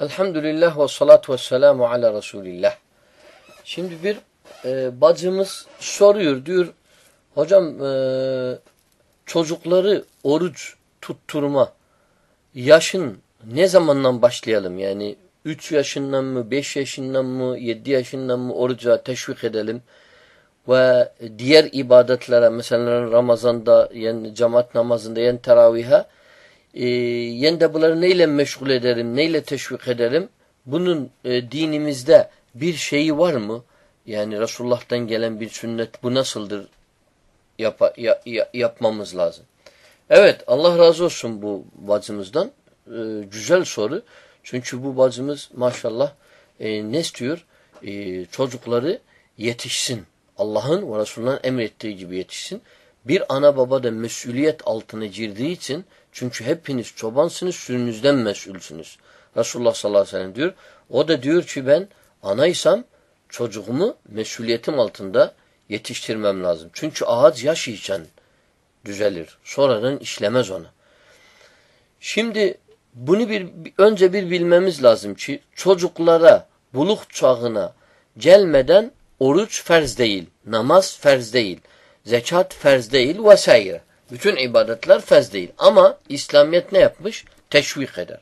Elhamdülillah ve salatu ve selamu ala Resulillah. Şimdi bir e, bacımız soruyor diyor hocam e, çocukları oruç tutturma yaşın ne zamandan başlayalım? Yani 3 yaşından mı, 5 yaşından mı, 7 yaşından mı oruca teşvik edelim? Ve diğer ibadetlere mesela Ramazan'da yani cemaat namazında yani teravihe e, yen de bunları neyle meşgul ederim, neyle teşvik ederim? Bunun e, dinimizde bir şeyi var mı? Yani Resulullah'tan gelen bir sünnet bu nasıldır? Yap, ya, ya, yapmamız lazım. Evet Allah razı olsun bu bacımızdan. E, güzel soru. Çünkü bu bacımız maşallah e, ne istiyor? E, çocukları yetişsin. Allah'ın ve Resulullah'ın emrettiği gibi yetişsin. Bir ana baba da mesuliyet altına girdiği için çünkü hepiniz çobansınız, sürünüzden mesulsünüz. Resulullah sallallahu aleyhi ve sellem diyor. O da diyor ki ben anaysam çocuğumu mesuliyetim altında yetiştirmem lazım. Çünkü ağaç yaşayacak düzelir. Sonradan işlemez ona. Şimdi bunu bir önce bir bilmemiz lazım ki çocuklara buluk çağına gelmeden oruç ferz değil, namaz ferz değil, zekat ferz değil vesaire. Bütün ibadetler ferz değil. Ama İslamiyet ne yapmış? Teşvik eder.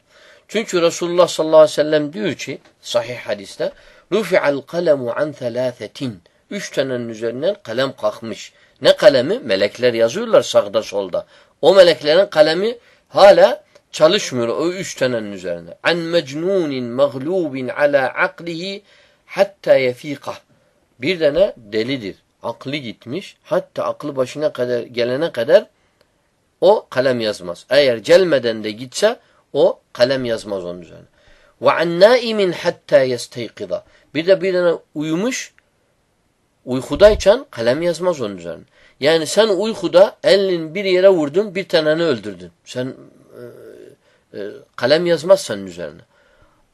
Çünkü Resulullah sallallahu aleyhi ve sellem diyor ki sahih hadiste Rufi'al kalemu an thelâthetin Üç tanenin üzerinden kalem kalkmış. Ne kalemi? Melekler yazıyorlar sağda solda. O meleklerin kalemi hala çalışmıyor o üç tanenin üzerinde. An mecnunin mağlubin ala aklihi hatta yefikah. Bir tane delidir. Aklı gitmiş. Hatta aklı başına kadar gelene kadar o kalem yazmaz. Eğer gelmeden de gitse o kalem yazmaz onun üzerine. An naimin hatta yestayqida. Bir de bir tane uyumuş uykudayken kalem yazmaz onun üzerine. Yani sen uykuda elin bir yere vurdun bir taneni öldürdün. Sen e, e, kalem yazmaz senin üzerine.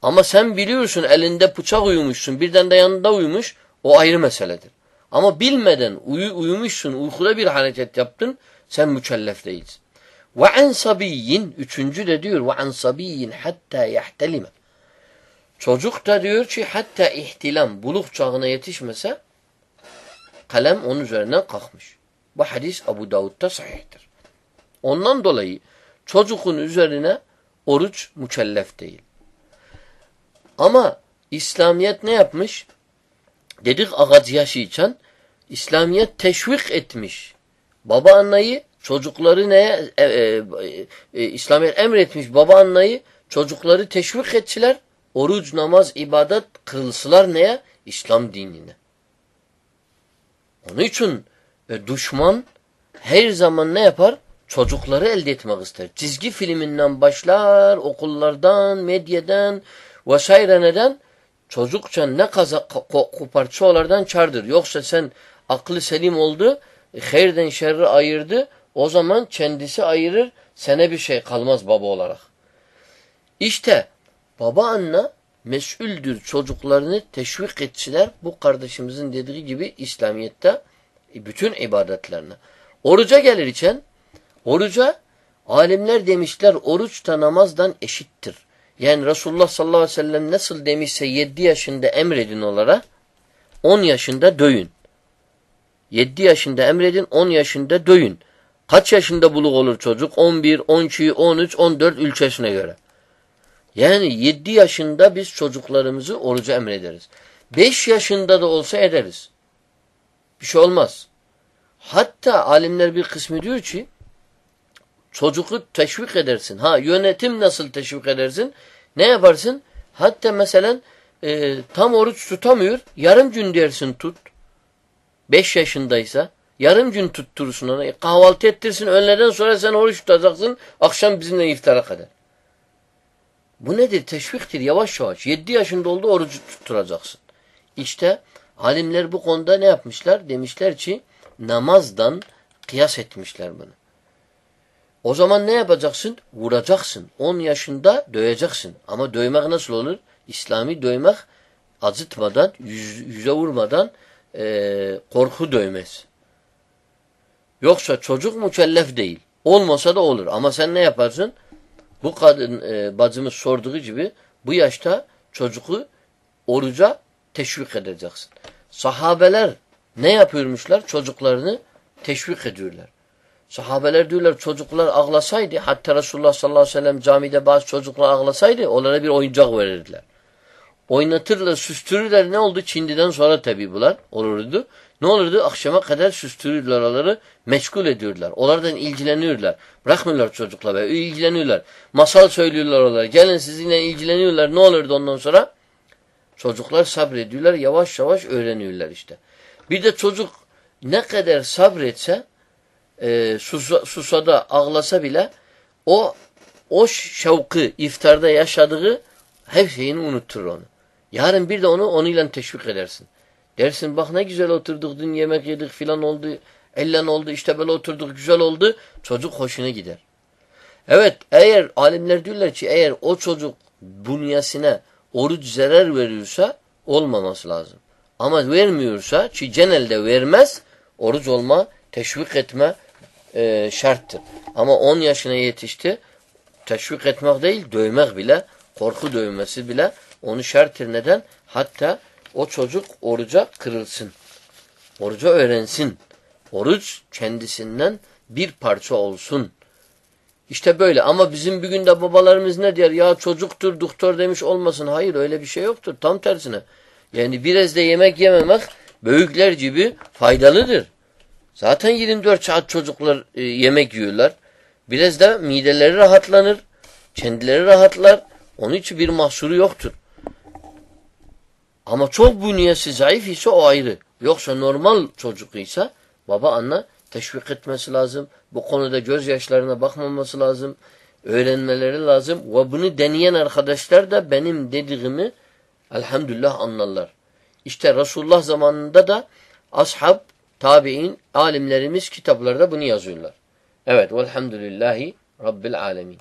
Ama sen biliyorsun elinde bıçak uyumuşsun birden de yanında uyumuş o ayrı meseledir. Ama bilmeden uyu, uyumuşsun uykuda bir hareket yaptın sen mükellef değilsin. Ve an sabiyyin üçüncü de diyor ve an sabiyyin hatta yahtelime. Çocuk da diyor ki hatta ihtilam buluk çağına yetişmese kalem onun üzerinden kalkmış. Bu hadis Abu Davud'da sahihtir. Ondan dolayı çocuğun üzerine oruç mükellef değil. Ama İslamiyet ne yapmış? Dedik ağaç yaşayken İslamiyet teşvik etmiş. Baba anneyi çocukları neye e, e, e, İslamiyet emretmiş baba anneyi çocukları teşvik ettiler. Oruç, namaz, ibadet kırılsılar neye? İslam dinine. Onun için e, düşman her zaman ne yapar? Çocukları elde etmek ister. Çizgi filminden başlar, okullardan, medyadan vesaire neden? Çocukça ne kaza, koparça olardan çardır. Yoksa sen aklı selim oldu, hayırden şerri ayırdı, o zaman kendisi ayırır, sene bir şey kalmaz baba olarak. İşte baba anne mesuldür çocuklarını teşvik etsinler. Bu kardeşimizin dediği gibi İslamiyet'te bütün ibadetlerine. Oruca gelir için oruca alimler demişler oruç da namazdan eşittir. Yani Resulullah sallallahu aleyhi ve sellem nasıl demişse 7 yaşında emredin olarak 10 yaşında döyün. 7 yaşında emredin 10 yaşında döyün. Kaç yaşında buluk olur çocuk? 11, 12, 13, 14 ülkesine göre. Yani 7 yaşında biz çocuklarımızı oruca emrederiz. 5 yaşında da olsa ederiz. Bir şey olmaz. Hatta alimler bir kısmı diyor ki çocuğu teşvik edersin. Ha yönetim nasıl teşvik edersin? Ne yaparsın? Hatta mesela e, tam oruç tutamıyor. Yarım gün dersin tut. 5 yaşındaysa yarım gün tutturursun ona. Kahvaltı ettirsin. Öğleden sonra sen oruç tutacaksın. Akşam bizimle iftara kadar. Bu nedir? Teşviktir yavaş yavaş. 7 yaşında oldu orucu tutturacaksın. İşte alimler bu konuda ne yapmışlar? Demişler ki namazdan kıyas etmişler bunu. O zaman ne yapacaksın? Vuracaksın. 10 yaşında döyeceksin. Ama döymek nasıl olur? İslami döymek acıtmadan, yüz, yüze vurmadan e, korku döymez. Yoksa çocuk mükellef değil. Olmasa da olur. Ama sen ne yaparsın? Bu kadın e, bacımız sorduğu gibi Bu yaşta çocuğu oruca teşvik edeceksin. Sahabeler ne yapıyormuşlar? Çocuklarını teşvik ediyorlar. Sahabeler diyorlar çocuklar ağlasaydı hatta Resulullah sallallahu aleyhi ve sellem camide bazı çocuklar ağlasaydı onlara bir oyuncak verirdiler. Oynatırlar, süstürürler. Ne oldu? Çindi'den sonra tabi bunlar olurdu. Ne olurdu? Akşama kadar süstürürler onları, meşgul ediyorlar. Onlardan ilgileniyorlar. Bırakmıyorlar çocukla be, ilgileniyorlar. Masal söylüyorlar onlara. Gelin sizinle ilgileniyorlar. Ne olurdu ondan sonra? Çocuklar sabrediyorlar, yavaş yavaş öğreniyorlar işte. Bir de çocuk ne kadar sabretse, e, susa, susada ağlasa bile o o şevkı iftarda yaşadığı her şeyini unutturur onu. Yarın bir de onu onunla teşvik edersin. Dersin bak ne güzel oturduk dün yemek yedik filan oldu. Ellen oldu işte böyle oturduk güzel oldu. Çocuk hoşuna gider. Evet eğer alimler diyorlar ki eğer o çocuk bünyesine oruç zarar veriyorsa olmaması lazım. Ama vermiyorsa ki genelde vermez oruç olma teşvik etme e, şarttır. Ama 10 yaşına yetişti teşvik etmek değil dövmek bile korku dövmesi bile onu şarttır. Neden? Hatta o çocuk oruca kırılsın. Oruca öğrensin. Oruç kendisinden bir parça olsun. İşte böyle ama bizim bir günde babalarımız ne diyor? Ya çocuktur doktor demiş olmasın. Hayır öyle bir şey yoktur. Tam tersine. Yani biraz da yemek yememek büyükler gibi faydalıdır. Zaten 24 saat çocuklar e, yemek yiyorlar. Biraz da mideleri rahatlanır. Kendileri rahatlar. Onun için bir mahsuru yoktur. Ama çok bünyesi zayıf ise o ayrı. Yoksa normal çocuk ise baba anne teşvik etmesi lazım. Bu konuda gözyaşlarına bakmaması lazım. Öğrenmeleri lazım. Ve bunu deneyen arkadaşlar da benim dediğimi elhamdülillah anlarlar. İşte Resulullah zamanında da ashab, tabi'in, alimlerimiz kitaplarda bunu yazıyorlar. Evet velhamdülillahi Rabbil alemin.